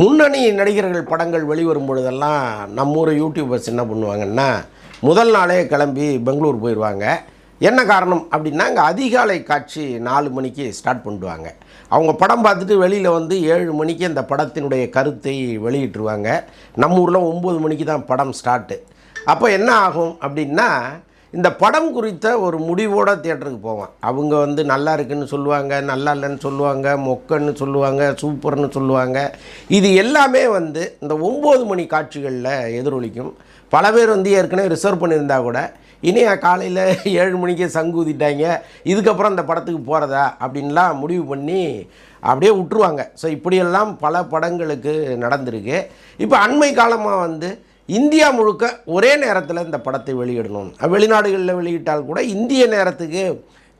முன்னணி நடிகர்கள் படங்கள் வெளிவரும் பொழுதெல்லாம் நம்ம ஊர் யூடியூபர்ஸ் என்ன பண்ணுவாங்கன்னா முதல் நாளே கிளம்பி பெங்களூர் போயிடுவாங்க. என்ன காரணம் அப்படின்னா அங்கே அதிகாலை காட்சி நாலு மணிக்கு ஸ்டார்ட் பண்ணிடுவாங்க அவங்க படம் பார்த்துட்டு வெளியில் வந்து ஏழு மணிக்கு அந்த படத்தினுடைய கருத்தை வெளியிட்டுருவாங்க. நம்ம ஊரில் ஒம்பது மணிக்கு தான் படம் ஸ்டார்ட்டு அப்போ என்ன ஆகும் அப்படின்னா இந்த படம் குறித்த ஒரு முடிவோட தியேட்டருக்கு போவேன். அவங்க வந்து நல்லா இருக்குன்னு சொல்லுவாங்க நல்லா இல்லைன்னு சொல்லுவாங்க மொக்கன்னு சொல்லுவாங்க சூப்பர்னு சொல்லுவாங்க. இது எல்லாமே வந்து இந்த ஒம்பது மணி காட்சிகளில் எதிரொலிக்கும். பல பேர் வந்து ஏற்கனவே ரிசர்வ் பண்ணியிருந்தா கூட இனி காலையில் ஏழு மணிக்கே சங்குதிட்டாங்க இதுக்கப்புறம் இந்த படத்துக்கு போகிறதா அப்படின்லாம் முடிவு பண்ணி அப்படியே விட்டுருவாங்க. ஸோ இப்படியெல்லாம் பல படங்களுக்கு நடந்திருக்கு. இப்போ அண்மை காலமாக வந்து இந்தியா முழுக்க ஒரே நேரத்தில் இந்த படத்தை வெளியிடணும். வெளிநாடுகளில் வெளியிட்டால் கூட இந்திய நேரத்துக்கு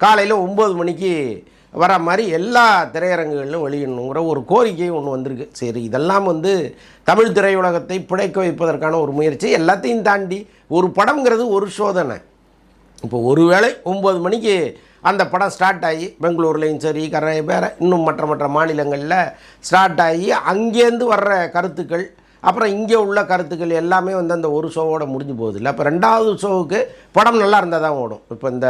காலையில் ஒம்பது மணிக்கு வர மாதிரி எல்லா திரையரங்குகளிலும் வெளியிடணுங்கிற ஒரு கோரிக்கை ஒன்று வந்திருக்கு. சரி இதெல்லாம் வந்து தமிழ் திரையுலகத்தை பிழைக்க வைப்பதற்கான ஒரு முயற்சி எல்லாத்தையும் தாண்டி ஒரு படம்ங்கிறது ஒரு சோதனை. இப்போ ஒருவேளை ஒம்பது மணிக்கு அந்த படம் ஸ்டார்ட் ஆகி பெங்களூர்லேயும் சரி கரை வேறு இன்னும் மற்ற மற்ற மாநிலங்களில் ஸ்டார்ட் ஆகி அங்கேருந்து வர்ற கருத்துக்கள் அப்புறம் இங்கே உள்ள கருத்துக்கள் எல்லாமே வந்து அந்த ஒரு ஷோவோட முடிஞ்சு போகுது இல்லை. இப்போ ரெண்டாவது ஷோவுக்கு படம் நல்லா இருந்தால் தான் ஓடும். இப்போ இந்த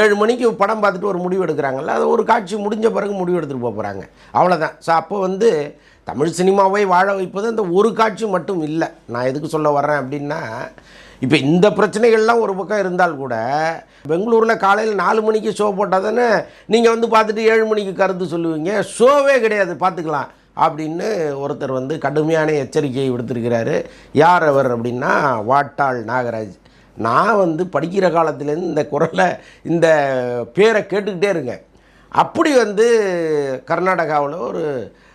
ஏழு மணிக்கு படம் பார்த்துட்டு ஒரு முடிவு எடுக்கிறாங்கல்ல அது ஒரு காட்சி முடிஞ்ச பிறகு முடிவு எடுத்துகிட்டு போக போகிறாங்க அவ்வளோதான் ஸோ அப்போ வந்து தமிழ் சினிமாவை வாழ வைப்பது அந்த ஒரு காட்சி மட்டும் இல்லை. நான் எதுக்கு சொல்ல வர்றேன் அப்படின்னா இப்போ இந்த பிரச்சனைகள்லாம் ஒரு பக்கம் இருந்தால் கூட பெங்களூரில் காலையில் நாலு மணிக்கு ஷோ போட்டால் தானே நீங்கள் வந்து பார்த்துட்டு ஏழு மணிக்கு கருத்து சொல்லுவீங்க. ஷோவே கிடையாது பார்த்துக்கலாம். அப்படின்னு ஒருத்தர் வந்து கடுமையான எச்சரிக்கையை விடுத்திருக்கிறாரு. யார் அவர் அப்படின்னா வாட்டாள் நாகராஜ். நான் வந்து படிக்கிற காலத்துலேருந்து இந்த குரலை இந்த பேரை கேட்டுக்கிட்டே இருக்கேன். அப்படி வந்து கர்நாடகாவில் ஒரு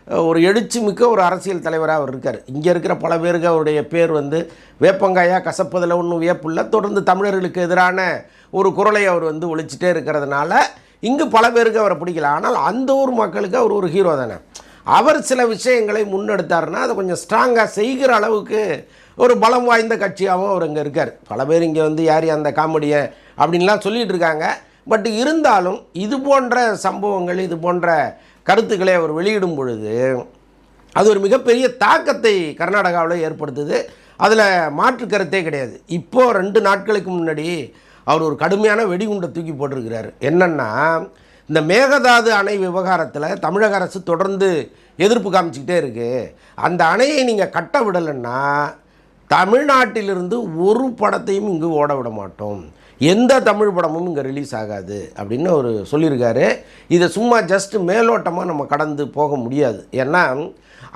ஒரு எழுச்சி மிக்க ஒரு அரசியல் தலைவராக அவர் இருக்கார். இங்கே இருக்கிற பல பேருக்கு அவருடைய பேர் வந்து வேப்பங்காயா கசப்பதில் ஒன்றும் வியப்பில்லை தொடர்ந்து தமிழர்களுக்கு எதிரான ஒரு குரலை அவர் வந்து ஒழிச்சிட்டே இருக்கிறதுனால இங்கு பல பேருக்கு அவரை பிடிக்கல. ஆனால் அந்த ஊர் மக்களுக்கு அவர் ஒரு ஹீரோ தானே. அவர் சில விஷயங்களை முன்னெடுத்தாருன்னா அதை கொஞ்சம் ஸ்ட்ராங்காக செய்கிற அளவுக்கு ஒரு பலம் வாய்ந்த கட்சியாகவும் அவர் இங்கே இருக்கார். பல பேர் இங்கே வந்து யார் அந்த காமெடியை அப்படின்லாம் சொல்லிகிட்டு இருக்காங்க. பட் இருந்தாலும் இது போன்ற சம்பவங்கள் இது போன்ற கருத்துக்களை அவர் வெளியிடும் பொழுது அது ஒரு மிகப்பெரிய தாக்கத்தை கர்நாடகாவில் ஏற்படுத்துது. அதில் மாற்று கருத்தே கிடையாது. இப்போது ரெண்டு நாட்களுக்கு முன்னாடி அவர் ஒரு கடுமையான வெடிகுண்டை தூக்கி போட்டிருக்கிறார். என்னென்னா இந்த மேகதாது அணை விவகாரத்தில் தமிழக அரசு தொடர்ந்து எதிர்ப்பு காமிச்சிக்கிட்டே இருக்குது அந்த அணையை நீங்கள் கட்ட விடலைன்னா தமிழ்நாட்டிலிருந்து ஒரு படத்தையும் இங்கு ஓட விட மாட்டோம். எந்த தமிழ் படமும் இங்கே ரிலீஸ் ஆகாது அப்படின்னு அவர் சொல்லியிருக்காரு. இதை சும்மா ஜஸ்ட் மேலோட்டமாக நம்ம கடந்து போக முடியாது. ஏன்னா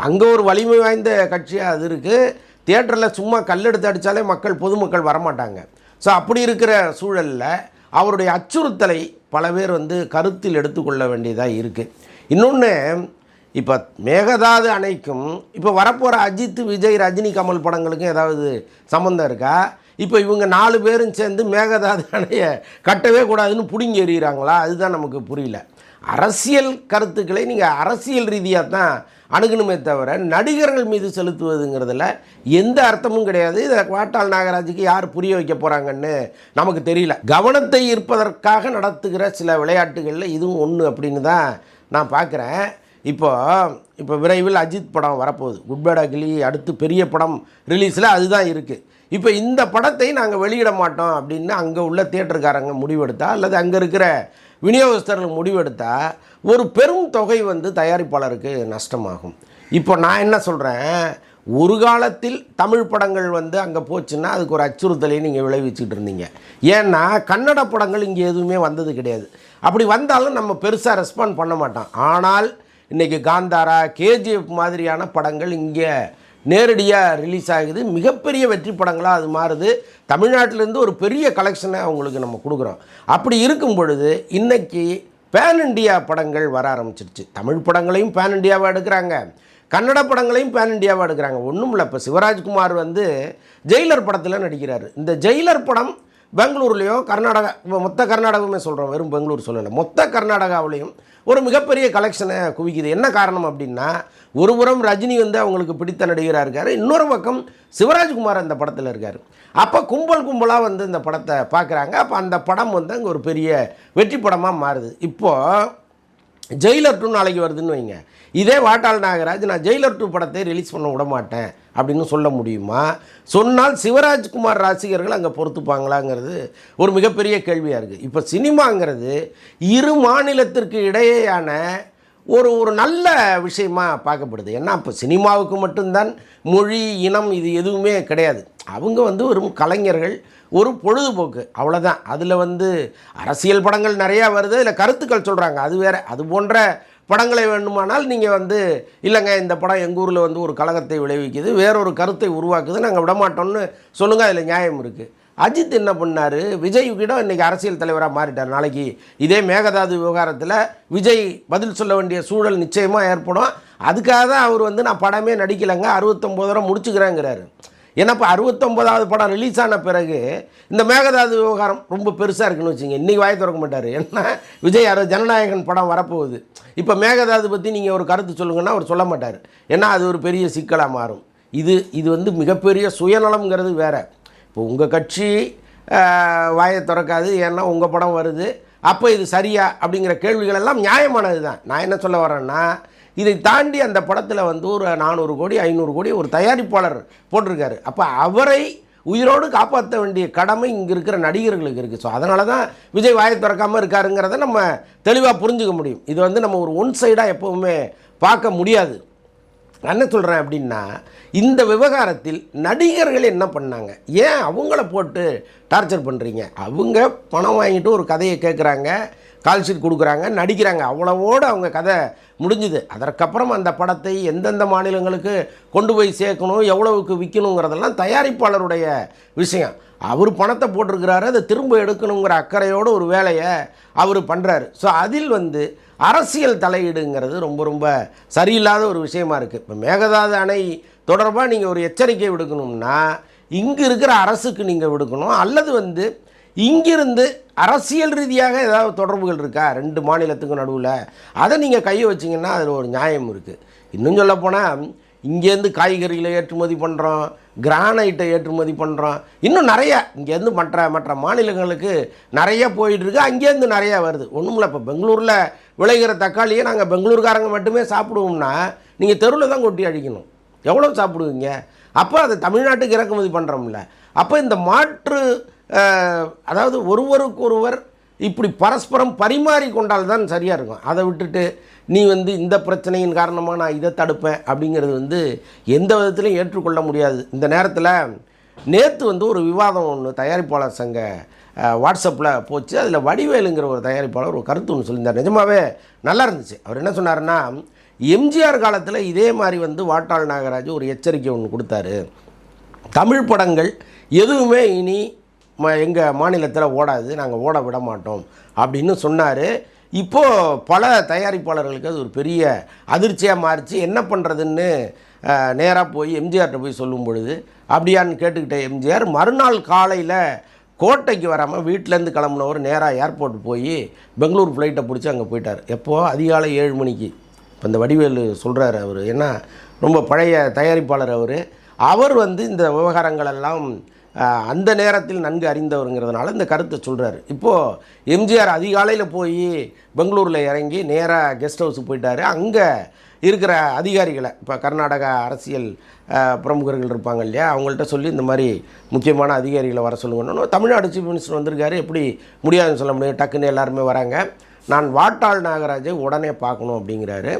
அங்கே ஒரு வலிமை வாய்ந்த கட்சியாக அது இருக்குது தியேட்டரில் சும்மா கல்லெடுத்து அடித்தாலே மக்கள் பொதுமக்கள் வரமாட்டாங்க. ஸோ அப்படி இருக்கிற சூழலில் அவருடைய அச்சுறுத்தலை பல பேர் வந்து கருத்தில் எடுத்துக்கொள்ள வேண்டியதாக இருக்குது இன்னொன்று இப்போ மேகதாது அணைக்கும் இப்போ வரப்போகிற அஜித் விஜய் ரஜினி கமல் படங்களுக்கும் ஏதாவது சம்மந்தம் இருக்கா? இப்போ இவங்க நாலு பேரும் சேர்ந்து மேகதாது அணையை கட்டவே கூடாதுன்னு பிடுங்கி எறிகிறாங்களா? அதுதான் நமக்கு புரியல. அரசியல் கருத்துக்களை நீங்கள் அரசியல் ரீதியாக தான் அணுகணுமே தவிர நடிகர்கள் மீது செலுத்துவதுங்கிறதுல எந்த அர்த்தமும் கிடையாது. இதை வாட்டாள் நாகராஜுக்கு யார் புரிய வைக்க போகிறாங்கன்னு நமக்கு தெரியல. கவனத்தை ஈர்ப்பதற்காக நடத்துகிற சில விளையாட்டுகளில் இதுவும் ஒன்று அப்படின்னு தான் நான் பார்க்குறேன் இப்போ இப்போ விரைவில் அஜித் படம் வரப்போகுது. குட் பேட் அடுத்து பெரிய படம் ரிலீஸில் அதுதான் இருக்குது இப்போ இந்த படத்தை நாங்கள் வெளியிட மாட்டோம் அப்படின்னு அங்கே உள்ள தியேட்டருக்காரங்க முடிவெடுத்தா அல்லது அங்கே இருக்கிற விநியோகஸ்தர்கள் முடிவெடுத்தா ஒரு பெரும் தொகை வந்து தயாரிப்பாளருக்கு நஷ்டமாகும். இப்போ நான் என்ன சொல்கிறேன் ஒரு காலத்தில் தமிழ் படங்கள் வந்து அங்கே போச்சுன்னா அதுக்கு ஒரு அச்சுறுத்தலையும் நீங்கள் விளைவிச்சுட்டு இருந்தீங்க. ஏன்னா கன்னட படங்கள் இங்கே எதுவுமே வந்தது கிடையாது. அப்படி வந்தாலும் நம்ம பெருசாக ரெஸ்பாண்ட் பண்ண மாட்டோம். ஆனால் இன்றைக்கி காந்தாரா கேஜிஎஃப் மாதிரியான படங்கள் இங்கே நேரடியாக ரிலீஸ் ஆகுது. மிகப்பெரிய வெற்றி படங்களாக அது மாறுது. தமிழ்நாட்டிலேருந்து ஒரு பெரிய கலெக்ஷனை அவங்களுக்கு நம்ம கொடுக்குறோம். அப்படி இருக்கும் பொழுது இன்றைக்கி பேன் இண்டியா படங்கள் வர ஆரம்பிச்சிருச்சு. தமிழ் படங்களையும் பேன் இண்டியாவாக எடுக்கிறாங்க. கன்னட படங்களையும் பேன் இண்டியாவாக எடுக்கிறாங்க. ஒன்றும் இல்லை இப்போ சிவராஜ்குமார் வந்து ஜெயிலர் படத்தில் நடிக்கிறார். இந்த ஜெயிலர் படம் பெங்களூர்லேயோ கர்நாடகா இப்போ மொத்த கர்நாடகமே சொல்கிறோம் வெறும் பெங்களூர் சொல்லலை. மொத்த கர்நாடகாவிலையும் ஒரு மிகப்பெரிய கலெக்ஷனை குவிக்குது. என்ன காரணம் அப்படின்னா ஒரு புறம் ரஜினி வந்து அவங்களுக்கு பிடித்த நடிகராக இருக்கார் இன்னொரு பக்கம் சிவராஜ்குமார் அந்த படத்தில் இருக்கார். அப்போ கும்பல் கும்பலாக வந்து இந்த படத்தை பார்க்குறாங்க அப்போ அந்த படம் வந்து அங்கே ஒரு பெரிய வெற்றி படமாக மாறுது. இப்போது ஜெயிலர் டூ நாளைக்கு வருதுன்னு வைங்க. இதே வாட்டாள் நாகராஜ் நான் ஜெயிலர் டூ படத்தை ரிலீஸ் பண்ண விட மாட்டேன் அப்படின்னு சொல்ல முடியுமா? சொன்னால் சிவராஜ்குமார் ரசிகர்கள் அங்கே பொறுத்துப்பாங்களாங்கிறது ஒரு மிகப்பெரிய கேள்வியாக இருக்குது இப்போ சினிமாங்கிறது இரு மாநிலத்திற்கு இடையேயான ஒரு ஒரு நல்ல விஷயமாக பார்க்கப்படுது. ஏன்னா இப்போ சினிமாவுக்கு மட்டும்தான் மொழி இனம் இது எதுவுமே கிடையாது. அவங்க வந்து வெறும் கலைஞர்கள் ஒரு பொழுதுபோக்கு அவ்வளோதான் அதில் வந்து அரசியல் படங்கள் நிறையா வருது இல்லை கருத்துக்கள் சொல்கிறாங்க அது வேறு. அது போன்ற படங்களை வேண்டுமானால் நீங்கள் வந்து இல்லைங்க இந்த படம் எங்கள் ஊரில் வந்து ஒரு கழகத்தை விளைவிக்குது வேறொரு கருத்தை உருவாக்குது நாங்கள் விடமாட்டோம்னு சொல்லுங்கள் அதில் நியாயம் இருக்குது அஜித் என்ன பண்ணார்? விஜய் கிட்ட இன்றைக்கி அரசியல் தலைவராக மாறிட்டார். நாளைக்கு இதே மேகதாது விவகாரத்தில் விஜய் பதில் சொல்ல வேண்டிய சூழல் நிச்சயமாக ஏற்படும். அதுக்காக தான் அவர் வந்து நான் படமே நடிக்கலைங்க அறுபத்தொம்போது தடவை முடிச்சுக்கிறேங்கிறாரு. ஏன்னா இப்போ அறுபத்தொம்போதாவது படம் ரிலீஸ் ஆன பிறகு இந்த மேகதாது விவகாரம் ரொம்ப பெருசாக இருக்குன்னு வச்சுங்க இன்றைக்கி வாய் திறக்க மாட்டார். ஏன்னா விஜய் யாரோ ஜனநாயகன் படம் வரப்போகுது. இப்போ மேகதாது பற்றி நீங்கள் ஒரு கருத்து சொல்லுங்கன்னா அவர் சொல்ல மாட்டார். ஏன்னா அது ஒரு பெரிய சிக்கலாக மாறும். இது இது வந்து மிகப்பெரிய சுயநலம்ங்கிறது வேற. இப்போ உங்கள் கட்சி வாயை திறக்காது ஏன்னா உங்கள் படம் வருது. அப்போ இது சரியா? அப்படிங்கிற கேள்விகள் எல்லாம் நியாயமானது தான் நான் என்ன சொல்ல வரேன்னா இதை தாண்டி அந்த படத்தில் வந்து ஒரு நானூறு கோடி ஐநூறு கோடி ஒரு தயாரிப்பாளர் போட்டிருக்காரு. அப்போ அவரை உயிரோடு காப்பாற்ற வேண்டிய கடமை இங்கே இருக்கிற நடிகர்களுக்கு இருக்குது ஸோ அதனால தான் விஜய் வாயை திறக்காமல் இருக்காருங்கிறத நம்ம தெளிவாக புரிஞ்சுக்க முடியும். இது வந்து நம்ம ஒரு ஒன் சைடாக எப்போவுமே பார்க்க முடியாது. நான் என்ன சொல்கிறேன் அப்படின்னா இந்த விவகாரத்தில் நடிகர்கள் என்ன பண்ணாங்க? ஏன் அவங்கள போட்டு டார்ச்சர் பண்ணுறீங்க அவங்க பணம் வாங்கிட்டு ஒரு கதையை கேட்குறாங்க கால் ஷீட் கொடுக்குறாங்க நடிக்கிறாங்க. அவ்வளவோடு அவங்க கதை முடிஞ்சுது. அதற்கப்புறம் அந்த படத்தை எந்தெந்த மாநிலங்களுக்கு கொண்டு போய் சேர்க்கணும் எவ்வளவுக்கு விற்கணுங்கிறதெல்லாம் தயாரிப்பாளருடைய விஷயம். அவர் பணத்தை போட்டிருக்கிறாரு அதை திரும்ப எடுக்கணுங்கிற அக்கறையோடு ஒரு வேலையை அவர் பண்ணுறாரு ஸோ அதில் வந்து அரசியல் தலையீடுங்கிறது ரொம்ப ரொம்ப சரியில்லாத ஒரு விஷயமா இருக்குது இப்போ மேகதாது அணை தொடர்பாக நீங்கள் ஒரு எச்சரிக்கை விடுக்கணும்னா இங்கே இருக்கிற அரசுக்கு நீங்கள் விடுக்கணும். அல்லது வந்து இங்கிருந்து அரசியல் ரீதியாக ஏதாவது தொடர்புகள் இருக்கா? ரெண்டு மாநிலத்துக்கும் நடுவில். அதை நீங்கள் கையை வச்சிங்கன்னா அதில் ஒரு நியாயம் இருக்குது இன்னும் சொல்லப்போனால் இங்கேருந்து காய்கறிகளை ஏற்றுமதி பண்ணுறோம் கிரானைட்டை ஏற்றுமதி பண்ணுறோம் இன்னும் நிறைய இங்கேருந்து மற்ற மற்ற மாநிலங்களுக்கு நிறைய போயிட்டுருக்கு. அங்கேருந்து நிறையா வருது. ஒன்றுமில்ல இப்போ பெங்களூரில் விளைகிற தக்காளியை நாங்கள் பெங்களூர்காரங்க மட்டுமே சாப்பிடுவோம்னா நீங்கள் தெருவில் தான் கொட்டி அடிக்கணும் எவ்வளோ சாப்பிடுவீங்க? அப்போ அதை தமிழ்நாட்டுக்கு இறக்குமதி பண்ணுறோம்ல அப்போ இந்த மாற்று அதாவது ஒருவருக்கொருவர் இப்படி பரஸ்பரம் பரிமாறி கொண்டால் தான் சரியாக இருக்கும். அதை விட்டுட்டு நீ வந்து இந்த பிரச்சனையின் காரணமாக நான் இதை தடுப்பேன் அப்படிங்கிறது வந்து எந்த விதத்திலையும் ஏற்றுக்கொள்ள முடியாது. இந்த நேரத்தில் நேற்று வந்து ஒரு விவாதம் ஒன்று தயாரிப்பாளர் சங்க வாட்ஸ்அப்பில் போச்சு. அதில் வடிவேலுங்கிற ஒரு தயாரிப்பாளர் ஒரு கருத்து ஒன்று சொல்லியிருந்தார். நிஜமாவே நல்லா இருந்துச்சு. அவர் என்ன சொன்னாருன்னா எம்ஜிஆர் காலத்தில் இதே மாதிரி வந்து வாட்டாள் நாகராஜ் ஒரு எச்சரிக்கை ஒன்று கொடுத்தாரு. தமிழ் படங்கள் எதுவுமே இனி எங்கள் மாநிலத்தில் ஓடாது நாங்கள் ஓட விட மாட்டோம் அப்படின்னு சொன்னார். இப்போது பல தயாரிப்பாளர்களுக்கு அது ஒரு பெரிய அதிர்ச்சியாக மாறிச்சு. என்ன பண்ணுறதுன்னு நேராக போய் எம்ஜிஆர்கிட்ட போய் சொல்லும் பொழுது அப்படியான்னு கேட்டுக்கிட்ட எம்ஜிஆர் மறுநாள் காலையில் கோட்டைக்கு வராமல் வீட்டிலேருந்து கிளம்புனவர் நேராக ஏர்போர்ட் போய் பெங்களூர் ஃப்ளைட்டை பிடிச்சி அங்கே போயிட்டார். எப்போது அதிகாலை ஏழு மணிக்கு. இப்போ இந்த வடிவேலு சொல்கிறாரு அவர். ஏன்னா ரொம்ப பழைய தயாரிப்பாளர் அவர். அவர் வந்து இந்த விவகாரங்கள் எல்லாம் அந்த நேரத்தில் நன்கு அறிந்தவருங்கிறதுனால இந்த கருத்தை சொல்கிறாரு இப்போது எம்ஜிஆர் அதிகாலையில் போய் பெங்களூரில் இறங்கி நேராக கெஸ்ட் ஹவுஸுக்கு போயிட்டாரு. அங்கே இருக்கிற அதிகாரிகளை இப்போ கர்நாடகா அரசியல் பிரமுகர்கள் இருப்பாங்க இல்லையா அவங்கள்ட்ட சொல்லி இந்த மாதிரி முக்கியமான அதிகாரிகளை வர சொல்லுங்கன்னு தமிழ்நாடு சீஃப் மினிஸ்டர் வந்திருக்காரு. எப்படி முடியாதுன்னு சொல்ல முடியும் டக்குன்னு எல்லாருமே வராங்க. நான் வாட்டாள் நாகராஜை உடனே பார்க்கணும் அப்படிங்கிறாரு.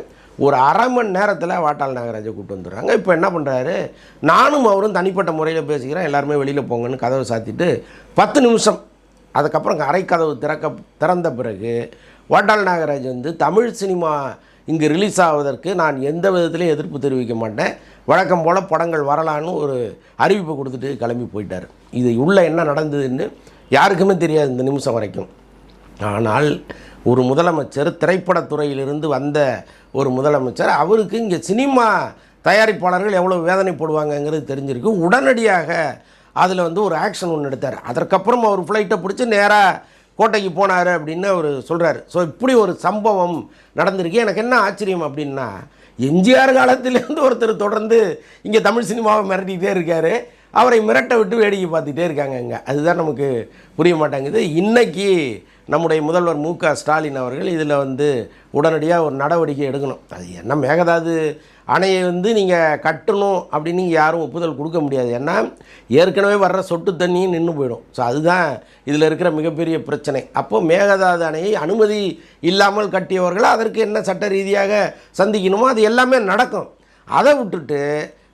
ஒரு அரை மணி நேரத்தில் வாட்டாள் நாகராஜை கூப்பிட்டு வந்துடுறாங்க. இப்போ என்ன பண்ணுறாரு நானும் அவரும் தனிப்பட்ட முறையில் பேசிக்கிறேன் எல்லாருமே வெளியில் போங்கன்னு கதவை சாத்திட்டு பத்து நிமிஷம். அதுக்கப்புறம் அரைக்கதவு திறக்க திறந்த பிறகு வாட்டாள் நாகராஜ் வந்து தமிழ் சினிமா இங்கு ரிலீஸ் ஆவதற்கு நான் எந்த விதத்திலையும் எதிர்ப்பு தெரிவிக்க மாட்டேன். வழக்கம் போல் படங்கள் வரலான்னு ஒரு அறிவிப்பு கொடுத்துட்டு கிளம்பி போயிட்டார். இது உள்ளே என்ன நடந்ததுன்னு யாருக்குமே தெரியாது இந்த நிமிஷம் வரைக்கும். ஆனால் ஒரு முதலமைச்சர் திரைப்படத்துறையிலிருந்து வந்த ஒரு முதலமைச்சர். அவருக்கு இங்கே சினிமா தயாரிப்பாளர்கள் எவ்வளோ வேதனைப்படுவாங்கங்கிறது தெரிஞ்சிருக்கு. உடனடியாக அதில் வந்து ஒரு ஆக்ஷன் ஒன்று எடுத்தார். அதற்கப்புறம் அவர் ஃப்ளைட்டை பிடிச்சி நேராக கோட்டைக்கு போனார் அப்படின்னு அவர் சொல்கிறாரு ஸோ இப்படி ஒரு சம்பவம் நடந்திருக்கு. எனக்கு என்ன ஆச்சரியம் அப்படின்னா எம்ஜிஆர் காலத்திலேருந்து ஒருத்தர் தொடர்ந்து இங்கே தமிழ் சினிமாவை மிரட்டிகிட்டே இருக்கார். அவரை மிரட்ட விட்டு வேடிக்கை பார்த்துட்டே இருக்காங்க இங்கே. அதுதான் நமக்கு புரிய மாட்டேங்குது. இன்றைக்கி நம்முடைய முதல்வர் மு க ஸ்டாலின் அவர்கள் இதில் வந்து உடனடியாக ஒரு நடவடிக்கை எடுக்கணும். அது என்ன மேகதாது அணையை வந்து நீங்கள் கட்டணும் அப்படின்னு யாரும் ஒப்புதல் கொடுக்க முடியாது. ஏன்னா ஏற்கனவே வர்ற சொட்டு தண்ணியும் நின்று போயிடும். ஸோ அதுதான் இதில் இருக்கிற மிகப்பெரிய பிரச்சனை. அப்போ மேகதாது அணையை அனுமதி இல்லாமல் கட்டியவர்கள் அதற்கு என்ன சட்ட ரீதியாக சந்திக்கணுமோ அது எல்லாமே நடக்கும். அதை விட்டுட்டு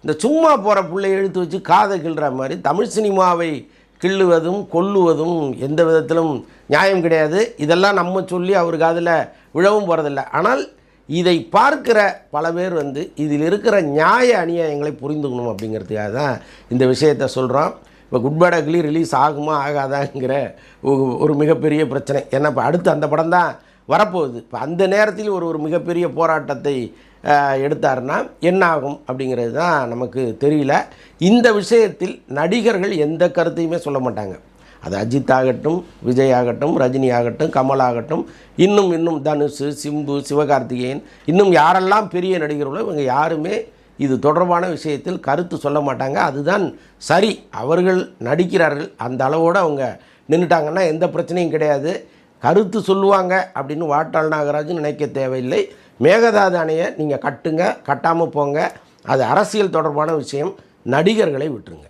இந்த சும்மா போகிற பிள்ளை எழுத்து வச்சு காதை கிள்ற மாதிரி தமிழ் சினிமாவை கிள்ளுவதும் கொல்லுவதும் எந்த விதத்திலும் நியாயம் கிடையாது. இதெல்லாம் நம்ம சொல்லி அவருக்கு அதில் விழவும் போகிறதில்ல ஆனால் இதை பார்க்கிற பல பேர் வந்து இதில் இருக்கிற நியாய அநியாயங்களை புரிந்துக்கணும் அப்படிங்கிறதுக்காக தான் இந்த விஷயத்தை சொல்கிறோம் இப்போ குட் பேட் அக்லி ரிலீஸ் ஆகுமா ஆகாதாங்கிற ஒரு மிகப்பெரிய பிரச்சனை. ஏன்னா இப்போ அடுத்து அந்த படம் தான் வரப்போகுது. இப்போ அந்த நேரத்தில் ஒரு ஒரு மிகப்பெரிய போராட்டத்தை எடுத்தார்னா எடுத்தாருன்னா என்ன ஆகும் அப்படிங்கிறது தான் நமக்கு தெரியல. இந்த விஷயத்தில் நடிகர்கள் எந்த கருத்தையுமே சொல்ல மாட்டாங்க. அது அஜித் ஆகட்டும் விஜய் ஆகட்டும் ரஜினி ஆகட்டும் கமல் ஆகட்டும் இன்னும் இன்னும் தனுஷ் சிம்பு சிவகார்த்திகேயன் இன்னும் யாரெல்லாம் பெரிய நடிகர்களோ இவங்க யாருமே இது தொடர்பான விஷயத்தில் கருத்து சொல்ல மாட்டாங்க. அதுதான் சரி. அவர்கள் நடிக்கிறார்கள். அந்த அளவோடு அவங்க நின்றுட்டாங்கன்னா எந்த பிரச்சனையும் கிடையாது. கருத்து சொல்லுவாங்க அப்படின்னு வாட்டாள் நாகராஜன் நினைக்க தேவையில்லை. மேகதாது அணையை நீங்கள் கட்டுங்க கட்டாமல் போங்க. அது அரசியல் தொடர்பான விஷயம். நடிகர்களை விட்டுருங்க.